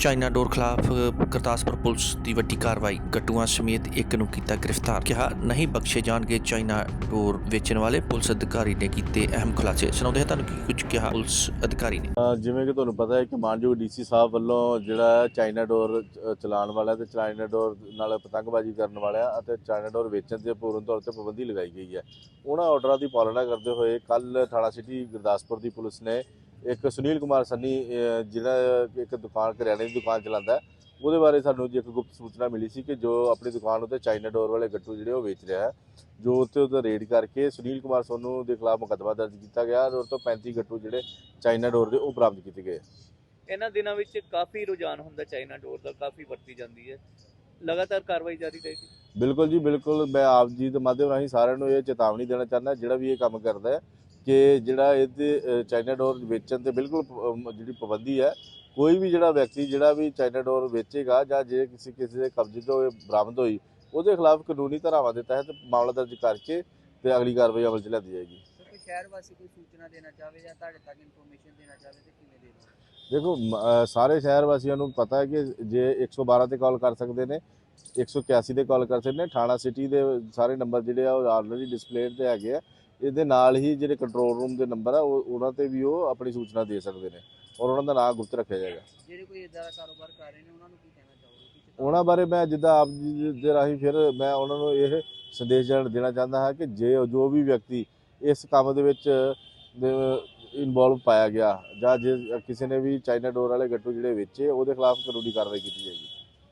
China ਡੋਰ ਖਿਲਾਫ Gurdaspur police ਦੀ ਵੱਡੀ ਕਾਰਵਾਈ। ਗੱਟੂਆਂ ਸਮੇਤ ਇੱਕ ਨੂੰ ਕੀਤਾ ਗ੍ਰਿਫਤਾਰ। ਕਿਹਾ, ਨਹੀਂ ਬਖਸ਼ੇ ਜਾਣਗੇ ਚਾਈਨਾ ਡੋਰ ਵੇਚਣ ਵਾਲੇ। ਪੁਲਿਸ ਅਧਿਕਾਰੀ ਨੇ ਕੀਤੇ ਅਹਿਮ ਖੁਲਾਸੇ। ਸੁਣਾਉਂਦੇ ਹਾਂ ਤੁਹਾਨੂੰ ਕੀ ਕੁਝ ਕਿਹਾ ਪੁਲਿਸ ਅਧਿਕਾਰੀ ਨੇ? ਜਿਵੇਂ ਕਿ ਤੁਹਾਨੂੰ ਪਤਾ ਹੈ ਕਿ ਮਾਨਯੋਗ ਡੀਸੀ ਸਾਹਿਬ ਵੱਲੋਂ ਜਿਹੜਾ ਚਾਈਨਾ ਡੋਰ ਚਲਾਉਣ ਵਾਲਾ ਤੇ ਚਾਈਨਾ ਡੋਰ ਨਾਲ ਪਤੰਗਬਾਜ਼ੀ ਕਰਨ ਵਾਲਾ ਅਤੇ ਚਾਈਨਾ ਡੋਰ ਵੇਚਣ ਤੇ ਪੂਰਨ ਤੌਰ ਤੇ ਪਾਬੰਦੀ ਲਗਾਈ ਗਈ ਹੈ। ਉਹਨਾਂ ਆਰਡਰਾਂ ਦੀ ਪਾਲਣਾ ਕਰਦੇ ਹੋਏ ਕੱਲ ਥਾਣਾ ਸਿਟੀ ਗੁਰਦਾਸਪੁਰ ਦੀ ਪੁਲਿਸ ਨੇ ਇੱਕ ਸੁਨੀਲ ਕੁਮਾਰ ਸੰਨੀ ਜਿਹੜਾ ਇੱਕ ਦੁਕਾਨ ਕਰਿਆਨੇ ਦੀ ਦੁਕਾਨ ਚਲਾਉਂਦਾ ਉਹਦੇ ਬਾਰੇ ਸਾਨੂੰ ਜੀ ਇੱਕ ਗੁਪਤ ਸੂਚਨਾ ਮਿਲੀ ਸੀ ਕਿ ਜੋ ਆਪਣੀ ਦੁਕਾਨ ਉੱਤੇ ਚਾਈਨਾ ਡੋਰ ਵਾਲੇ ਗੱਟੂ ਜਿਹੜੇ ਉਹ ਵੇਚ ਰਿਹਾ ਹੈ। ਜੋ ਉੱਤੇ ਉਹਦਾ ਰੇਡ ਕਰਕੇ ਸੁਨੀਲ ਕੁਮਾਰ ਸੋਨੂ ਦੇ ਖਿਲਾਫ ਮੁਕੱਦਮਾ ਦਰਜ ਕੀਤਾ ਗਿਆ ਔਰ ਤੋਂ 35 ਗੱਟੂ ਜਿਹੜੇ ਚਾਈਨਾ ਡੋਰ ਦੇ ਉਹ ਬਰਾਮਦ ਕੀਤੇ ਗਏ। ਇਹਨਾਂ ਦਿਨਾਂ ਵਿੱਚ ਕਾਫੀ ਰੁਝਾਨ ਹੁੰਦਾ ਚਾਈਨਾ ਡੋਰ ਦਾ ਕਾਫੀ ਵਰਤੀ ਜਾਂਦੀ ਹੈ। ਲਗਾਤਾਰ ਕਾਰਵਾਈ ਜਾਰੀ ਰਹੇਗੀ। ਬਿਲਕੁਲ ਜੀ ਬਿਲਕੁਲ। ਮੈਂ ਆਪ ਜੀ ਦੇ ਮਾਧਿਅਮ ਰਾਹੀਂ ਸਾਰਿਆਂ ਨੂੰ ਇਹ ਚੇਤਾਵਨੀ ਦੇਣਾ ਚਾਹੁੰਦਾ ਜਿਹੜਾ ਵੀ ਇਹ ਕੰਮ ਕਰਦਾ ਹੈ ਕਿ ਜਿਹੜਾ ਇਹਦੇ ਚਾਈਨਾ ਡੋਰ ਵੇਚਣ ਤੇ ਬਿਲਕੁਲ ਜਿਹੜੀ ਪਾਬੰਦੀ ਹੈ ਕੋਈ ਵੀ ਜਿਹੜਾ ਵਿਅਕਤੀ ਜਿਹੜਾ ਵੀ ਚਾਈਨਾ ਡੋਰ ਵੇਚੇਗਾ ਜਾਂ ਜੇ ਕਿਸੇ ਕਿਸੇ ਦੇ ਕਬਜ਼ੇ ਤੋਂ ਬਰਾਮਦ ਹੋਈ ਉਹਦੇ ਖਿਲਾਫ ਕਾਨੂੰਨੀ ਧਾਰਾਵਾਂ ਦੇ ਤਹਿਤ ਮਾਮਲਾ ਦਰਜ ਕਰਕੇ ਤੇ ਅਗਲੀ ਕਾਰਵਾਈ ਅਮਲ 'ਚ ਲਿਆਂਦੀ ਜਾਏਗੀ। ਸਰ ਕੋਈ ਸ਼ਹਿਰ ਵਾਸੀ ਕੋਈ ਸੂਚਨਾ ਦੇਣਾ ਚਾਹਵੇ ਜਾਂ ਤੁਹਾਡੇ ਤੱਕ ਇਨਫੋਰਮੇਸ਼ਨ ਦੇਣਾ ਚਾਹਵੇ ਤੇ ਕਿਵੇਂ ਦੇ ਦਿਓ ਦੇਖੋ ਸਾਰੇ ਸ਼ਹਿਰ ਵਾਸੀਆਂ ਨੂੰ ਪਤਾ ਹੈ ਕਿ ਜੇ 112 ਤੇ ਕਾਲ ਕਰ ਸਕਦੇ ਨੇ 181 ਤੇ ਕਾਲ ਕਰ ਸਕਦੇ ਨੇ ਥਾਣਾ ਸਿਟੀ ਦੇ ਸਾਰੇ ਨੰਬਰ ਜਿਹੜੇ ਆ ਉਹ ਆਲਰੇਡੀ ਡਿਸਪਲੇ ਤੇ ਹੈਗੇ ਆ। ਇਹਦੇ ਨਾਲ ਹੀ ਜਿਹੜੇ ਕੰਟਰੋਲ ਰੂਮ ਦੇ ਨੰਬਰ ਆ ਉਹ ਉਹਨਾਂ ਤੇ ਵੀ ਉਹ ਆਪਣੀ ਸੂਚਨਾ ਦੇ ਸਕਦੇ ਨੇ ਔਰ ਉਹਨਾਂ ਦਾ ਨਾਮ ਗੁਪਤ ਰੱਖਿਆ ਜਾਏਗਾ। ਜਿਹੜੇ ਕੋਈ ਇਦਾਂ ਦਾ ਕਾਰੋਬਾਰ ਕਰ ਰਹੇ ਨੇ ਉਹਨਾਂ ਨੂੰ ਕੀ ਕਹਿਣਾ ਚਾਹੋਗੇ? ਉਹਨਾਂ ਬਾਰੇ ਮੈਂ ਜਿੱਦਾਂ ਆਪ ਜੀ ਦੇ ਰਾਹੀਂ ਫਿਰ ਮੈਂ ਉਹਨਾਂ ਨੂੰ ਇਹ ਸੰਦੇਸ਼ ਜਾਣ ਦੇਣਾ ਚਾਹੁੰਦਾ ਹਾਂ ਕਿ ਜੇ ਜੋ ਵੀ ਵਿਅਕਤੀ ਇਸ ਕੰਮ ਦੇ ਵਿੱਚ ਇਨਵੋਲਵ ਪਾਇਆ ਗਿਆ ਜਾਂ ਜੇ ਕਿਸੇ ਨੇ ਵੀ ਚਾਈਨਾ ਡੋਰ ਵਾਲੇ ਗੱਟੂ ਜਿਹੜੇ ਵੇਚੇ ਉਹਦੇ ਖਿਲਾਫ ਕਾਨੂੰਨੀ ਕਾਰਵਾਈ ਕੀਤੀ ਜਾਏਗੀ।